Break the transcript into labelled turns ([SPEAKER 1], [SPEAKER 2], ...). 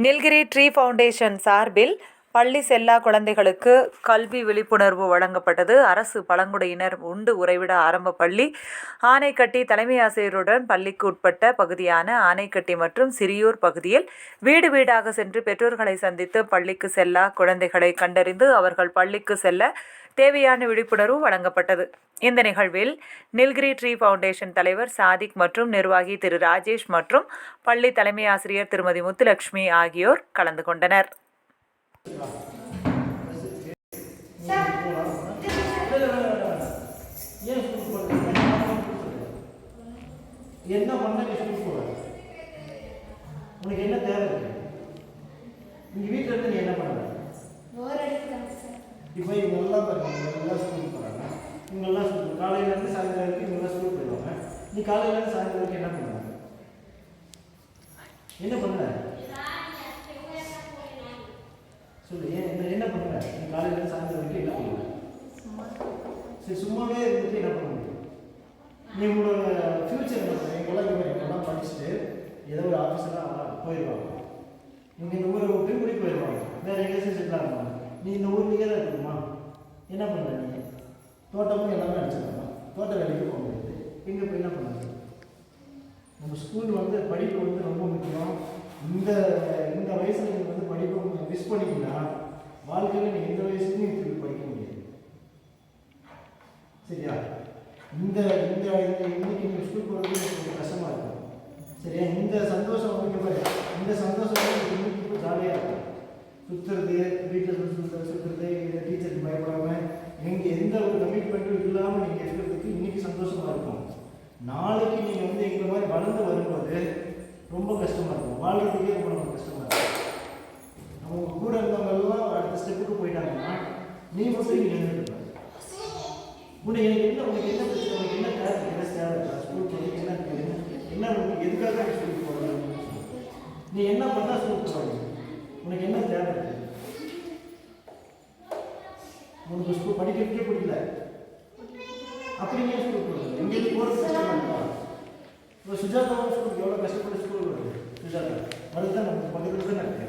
[SPEAKER 1] Nilgiri tree foundation சார்பில் பள்ளி செல்லா குழந்தைகளுக்கு கல்வி விழிப்புணர்வு வழங்கப்பட்டது. அரசு பழங்குடியினர் உண்டு உறைவிட ஆரம்ப பள்ளி. ஆனைக்கட்டி தலைமை ஆசிரியருடன் பள்ளிக்கு உட்பட்ட பகுதியான ஆனைக்கட்டி மற்றும் சிறியூர் பகுதியில் வீடு வீடாக சென்று பெற்றோர்களை சந்தித்து பள்ளிக்கு செல்லா குழந்தைகளை கண்டறிந்து அவர்கள் பள்ளிக்கு செல்ல தேவையான விழிப்புணர்வு வழங்கப்பட்டது. இந்த நிகழ்வில் நில்கிரி ட்ரீ ஃபவுண்டேஷன் தலைவர் சாதிக் மற்றும் நிர்வாகி திரு ராஜேஷ் மற்றும் பள்ளி தலைமை ஆசிரியர் திருமதி முத்துலட்சுமி ஆகியோர் கலந்து கொண்டனர்.
[SPEAKER 2] என்ன பண்ண நீ ஸ்கூல் போகிற உனக்கு என்ன தேவை இருக்கு நீ வீட்டில் இருந்து நீ என்ன பண்ற
[SPEAKER 3] இப்போ இவங்க எல்லாம்
[SPEAKER 2] இப்போ இவங்கெல்லாம் பாருங்க ஸ்கூல் போறாங்க இவங்க எல்லாம் ஸ்கூல் காலையில இருந்து சாயந்தரம் வரைக்கும் இவங்க எல்லாம் ஸ்கூல் போயிடுவாங்க நீ காலையில இருந்து சாயந்தரம் வரைக்கும் என்ன பண்ணுவாங்க என்ன பண்ணுற சொல்லு ஏன் என்ன என்ன பண்ணுற நீ காலையிலேருந்து சாயந்தரம் வரைக்கும் என்ன பண்ணுற சரி சும்மாவே இருந்துட்டு என்ன பண்ண முடியும்? நீ உங்களோட ஃப்யூச்சர் என்ன பண்ணுற எங்கெல்லாம் இவங்க எங்கெல்லாம் படிச்சுட்டு ஏதோ ஒரு ஆஃபீஸராக போயிடுவாங்க நீங்கள் இந்த ஊரை விட்டு குடி போயிடுவாங்க வேறு செட்டில் ஆகணும் நீ இந்த ஊர்லேயே தான் இருக்கணுமா? என்ன பண்ணுற நீ? தோட்டமும் எல்லாமே அடிச்சிடலாமா? தோட்ட வேலைக்கு போக முடியாது. எங்கே போய் என்ன பண்ணுறது நம்ம ஸ்கூல் வந்து படிப்பு வந்து ரொம்ப முக்கியம். இந்த இந்த வயசில் நீங்கள் வந்து மிஸ் பண்ணிங்கன்னா வாழ்க்கையில் நீங்கள் எந்த வயசுலையும் திருப்பி படிக்க முடியாது. சரியா? இந்த இந்த இன்னைக்கு நீங்கள் ஸ்கூல் போகிறது கொஞ்சம் கஷ்டமாக இருக்கும் சரியா? இந்த சந்தோஷம் உங்களுக்கு பாரு இந்த சந்தோஷம் உங்களுக்கு இன்னைக்கு இப்போ ஜாலியாக இருக்கும் சுற்றுறது வீட்டில் சுற்று சுற்றுறது இல்லை டீச்சருக்கு பயப்படாமல் நீங்கள் எந்த ஒரு கமிட்மெண்ட்டும் இல்லாமல் நீங்கள் இருக்கிறதுக்கு இன்றைக்கி சந்தோஷமாக இருக்கும். நாளைக்கு நீங்கள் வந்து எங்களை மாதிரி வளர்ந்து வரும்போது ரொம்ப கஷ்டமாக இருக்கும். வாழ்கிறதுக்கே ரொம்ப ரொம்ப கஷ்டமாக இருக்கும். நீ மட்டும் இங்கே நின்றுட்டு உனக்கு எனக்கு என்ன உனக்கு என்ன பிரச்சனை உனக்கு என்ன தேவை என்ன தேவை ஸ்கூல் போய் என்ன என்ன என்ன உனக்கு எதுக்காக நீ ஸ்கூலுக்கு போகிறேன் நீ என்ன பண்ணா ஸ்கூல் போகிறீங்க உனக்கு என்ன தேவை? உனக்கு ஸ்கூல் படிக்கிறதுக்கே பிடிக்கல. அப்படி ஏன் ஸ்கூல் போகணும் எங்கேயும் போகிறது கஷ்டமா இப்போ சுஜாதா ஸ்கூலுக்கு எவ்வளோ கஷ்டப்பட்டு ஸ்கூல் வருது? சுஜாதா வருது தான் நம்ம பக்கத்தில் தான் இருக்கு.